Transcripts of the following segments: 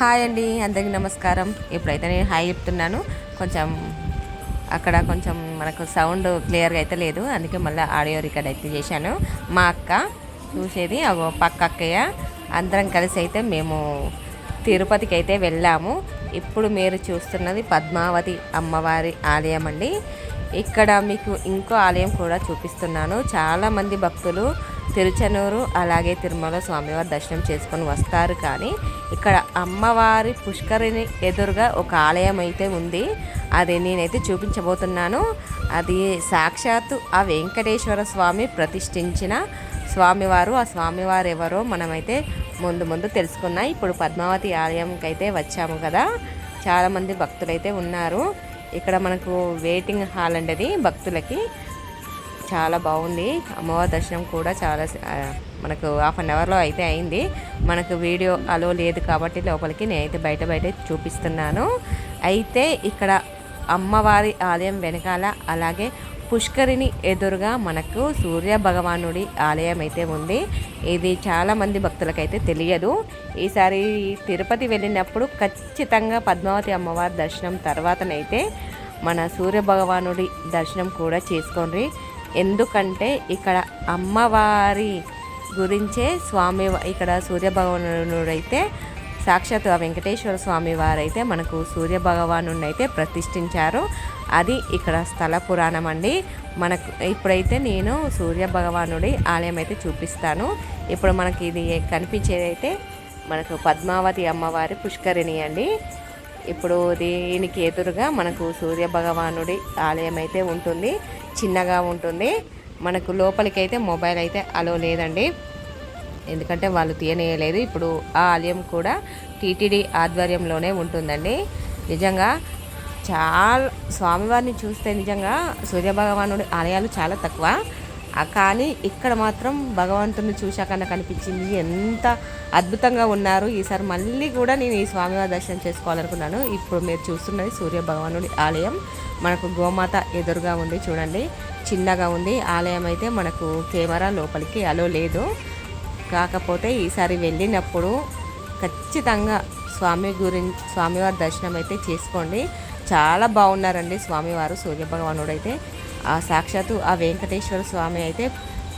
Hi అండి అందరికీ నమస్కారం. ఇప్పుడైతే నేను హాయ్ చెప్తున్నాను. కొంచెం అక్కడ కొంచెం మనకు సౌండ్ క్లియర్గా అయితే లేదు. అందుకే మళ్ళీ ఆడియో రికార్డ్ అయితే చేశాను. మా అక్క చూసేది పక్క అక్కయ్య. అందరం కలిసి అయితే మేము తిరుపతికి అయితే వెళ్ళాము. ఇప్పుడు మీరు చూస్తున్నది పద్మావతి అమ్మవారి ఆలయం అండి. ఇక్కడ మీకు ఇంకో ఆలయం కూడా చూపిస్తున్నాను. చాలామంది భక్తులు తిరుచనూరు అలాగే తిరుమల స్వామివారి దర్శనం చేసుకొని వస్తారు. కానీ ఇక్కడ అమ్మవారి పుష్కరిని ఎదురుగా ఒక ఆలయం అయితే ఉంది. అది నేనైతే చూపించబోతున్నాను. అది సాక్షాత్తు ఆ వెంకటేశ్వర స్వామి ప్రతిష్ఠించిన స్వామివారు. ఆ స్వామివారు ఎవరో మనమైతే ముందు ముందు తెలుసుకున్నాం. ఇప్పుడు పద్మావతి ఆలయంకి అయితే వచ్చాము కదా. చాలామంది భక్తులైతే ఉన్నారు. ఇక్కడ మనకు వెయిటింగ్ హాల్ అండి అది భక్తులకి. చాలా బాగుంది. అమ్మవారి దర్శనం కూడా చాలా మనకు హాఫ్ అన్ అవర్లో అయితే అయింది. మనకు వీడియో అలో లేదు కాబట్టి లోపలికి నేనైతే బయట బయట చూపిస్తున్నాను. అయితే ఇక్కడ అమ్మవారి ఆలయం వెనకాల అలాగే పుష్కరిణి ఎదురుగా మనకు సూర్య భగవానుడి ఆలయం అయితే ఉంది. ఇది చాలామంది భక్తులకైతే తెలియదు. ఈసారి తిరుపతి వెళ్ళినప్పుడు ఖచ్చితంగా పద్మావతి అమ్మవారి దర్శనం తర్వాతనైతే మన సూర్య భగవానుడి దర్శనం కూడా చేసుకోండి. ఎందుకంటే ఇక్కడ అమ్మవారి గురించే స్వామి ఇక్కడ సూర్య సాక్షాత్ వెంకటేశ్వర స్వామి వారైతే మనకు సూర్యభగవాను అయితే ప్రతిష్ఠించారు. అది ఇక్కడ స్థల పురాణం అండి. మనకు ఇప్పుడైతే నేను సూర్య భగవానుడి ఆలయం అయితే చూపిస్తాను. ఇప్పుడు మనకి ఇది కనిపించేదైతే మనకు పద్మావతి అమ్మవారి పుష్కరిణి అండి. ఇప్పుడు దీనికి ఎదురుగా మనకు సూర్య భగవానుడి ఆలయం అయితే ఉంటుంది. చిన్నగా ఉంటుంది. మనకు లోపలికి అయితే మొబైల్ అయితే అలో లేదండి. ఎందుకంటే వాళ్ళు తీయనేయలేదు. ఇప్పుడు ఆ ఆలయం కూడా టీటీడీ ఆధ్వర్యంలోనే ఉంటుందండి. నిజంగా చాలా స్వామివారిని చూస్తే నిజంగా సూర్యభగవానుడి ఆలయాలు చాలా తక్కువ. కానీ ఇక్కడ మాత్రం భగవంతుని చూశాక నాకు అనిపించింది ఎంత అద్భుతంగా ఉన్నారు. ఈసారి మళ్ళీ కూడా నేను ఈ స్వామివారి దర్శనం చేసుకోవాలనుకున్నాను. ఇప్పుడు మీరు చూస్తున్నది సూర్య భగవానుడి ఆలయం. మనకు గోమాత ఎదురుగా ఉంది చూడండి. చిన్నగా ఉంది. ఆలయం అయితే మనకు కెమెరా లోపలికి అలో లేదు. కాకపోతే ఈసారి వెళ్ళినప్పుడు ఖచ్చితంగా స్వామి గురించి స్వామివారి దర్శనం అయితే చేసుకోండి. చాలా బాగున్నారండి స్వామివారు సూర్యభగవానుడు అయితే ఆ సాక్షాత్తు ఆ వెంకటేశ్వర స్వామి అయితే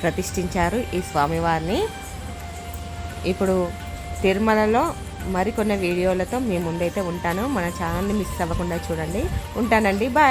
ప్రతిష్ఠించారు ఈ స్వామివారిని. ఇప్పుడు తిరుమలలో మరికొన్ని వీడియోలతో మీ ముందైతే ఉంటాను. మన ఛానల్ని మిస్ అవ్వకుండా చూడండి. ఉంటానండి. బాయ్.